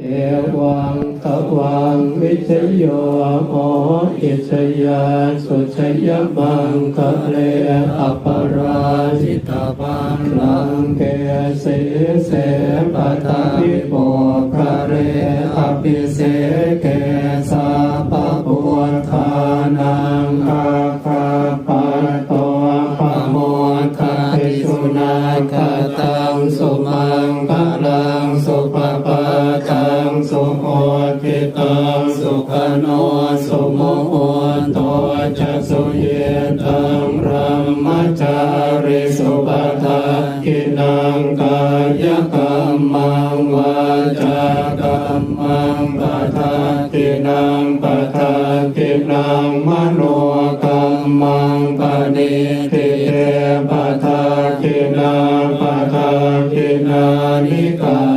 เอวังขวังวิชโยโมอิชยาสุชยมังคะเลอัปราชิตาปังลังเกเสเสปัตติโปพระเรอภิเสเกสาปะปุถทานังคาคาปัตโตปะโมทะภิกษุนาคา งสุปปะตังสุโอติตังสุขโนสุโมโหตจะสุเยตังรัมมจาริสุปทากินังกายกรรมังวาจากรรมังปะทากินังปะทากินังมโนกรรมังปณิติเตปะทากินังปทากินานิกา